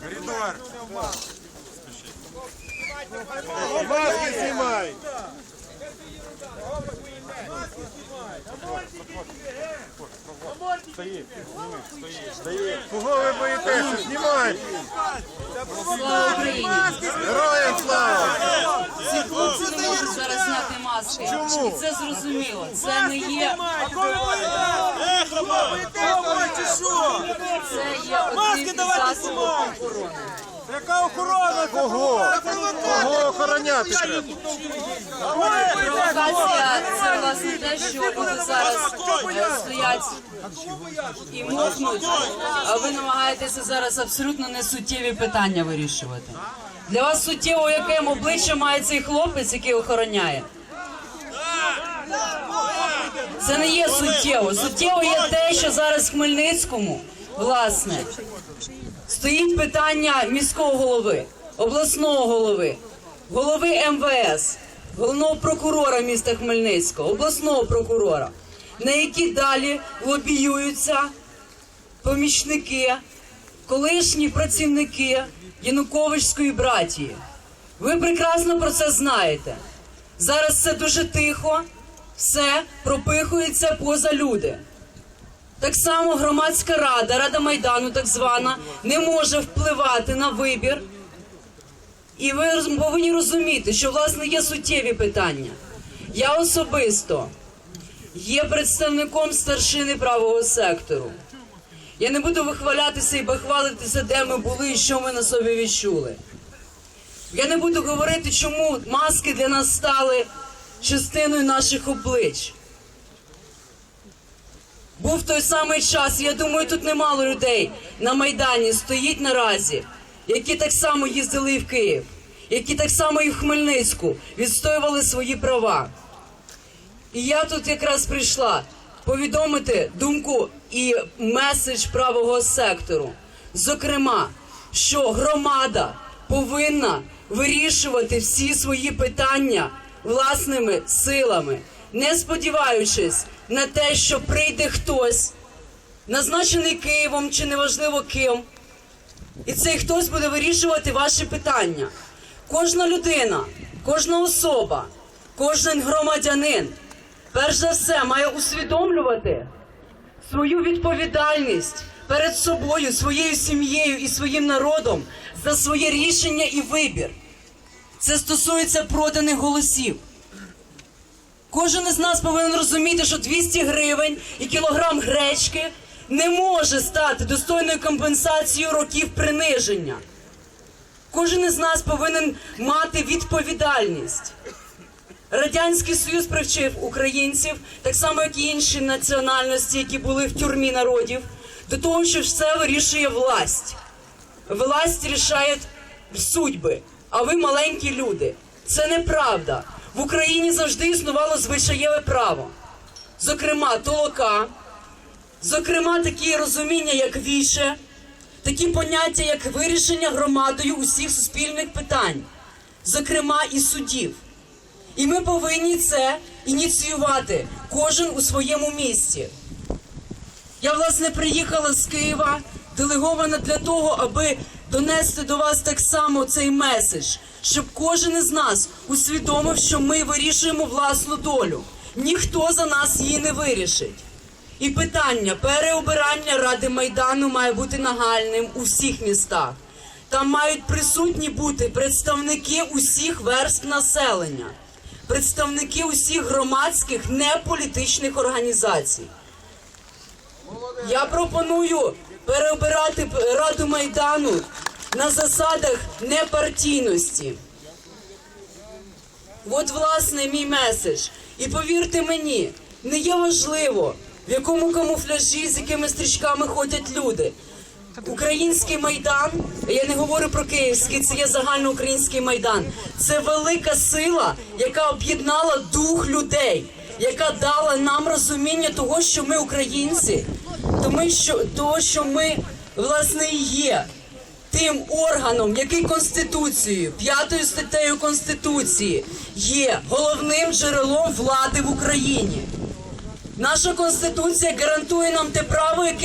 Коридор. Маски снимай. Стоїть. Кого ви боїтеся? Слава Україні! Героям слава! Ці хлопці не можуть зараз зняти маски. Чому? І це зрозуміло. Це не є. Це є один із засобів охорони. Яка охорона? Кого? Кого охороняти треба? Провокація це власне те, що люди зараз е, стоять і мовкнуть, а ви намагаєтеся зараз абсолютно несуттєві питання вирішувати. Для вас суттєво, яким обличчя має цей хлопець, який охороняє. Це не є суттєво. Суттєво є те, що зараз в Хмельницькому, власне, стоїть питання міського голови, обласного голови, голови МВС, головного прокурора міста Хмельницького, обласного прокурора, на які далі лобіюються помічники, колишні працівники Януковичської братії. Ви прекрасно про це знаєте. Зараз це дуже тихо, все пропихується поза люди. Так само громадська рада, рада майдану, так звана, не може впливати на вибір. І ви повинні розуміти, що власне є суттєві питання. Я особисто є представником старшини правого сектору. Я не буду вихвалятися і бахвалитися, де ми були і що ми на собі відчули. Я не буду говорити, чому маски для нас стали частиною наших облич. Був той самий час, я думаю, тут немало людей на Майдані стоїть наразі, які так само їздили в Київ, які так само і в Хмельницьку відстоювали свої права. І я тут якраз прийшла повідомити думку і меседж правого сектору. Зокрема, що громада повинна вирішувати всі свої питання власними силами, не сподіваючись на те, що прийде хтось, назначений Києвом чи неважливо ким, і цей хтось буде вирішувати ваші питання. Кожна людина, кожна особа, кожен громадянин, перш за все, має усвідомлювати свою відповідальність перед собою, своєю сім'єю і своїм народом за своє рішення і вибір. Це стосується проданих голосів. Кожен із нас повинен розуміти, що 200 гривень і кілограм гречки не може стати достойною компенсацією років приниження. Кожен із нас повинен мати відповідальність. Радянський Союз привчив українців, так само як і інші національності, які були в тюрмі народів, до того, що все вирішує власть. Власть рішає судьби, а ви маленькі люди. Це неправда. В Україні завжди існувало звичаєве право. Зокрема, толока, зокрема, такі розуміння, як віше, такі поняття, як вирішення громадою усіх суспільних питань, зокрема і судів. І ми повинні це ініціювати кожен у своєму місці. Я, власне, приїхала з Києва, делегована для того, аби донести до вас так само цей меседж, щоб кожен із нас усвідомив, що ми вирішуємо власну долю. Ніхто за нас її не вирішить. І питання переобирання Ради Майдану має бути нагальним у всіх містах. Там мають присутні бути представники усіх верств населення, представники усіх громадських неполітичних організацій. Я пропоную переобирати Раду Майдану на засадах непартійності. От, власне, мій меседж. І повірте мені, не є важливо, в якому камуфляжі, з якими стрічками ходять люди. Український майдан, я не говорю про київський, це є загальноукраїнський майдан. Це велика сила, яка об'єднала дух людей, яка дала нам розуміння того, що ми українці, тому що того, що ми власне і є тим органом, який конституцією, п'ятою статтею конституції є головним джерелом влади в Україні. Наша конституція гарантує нам те право, яке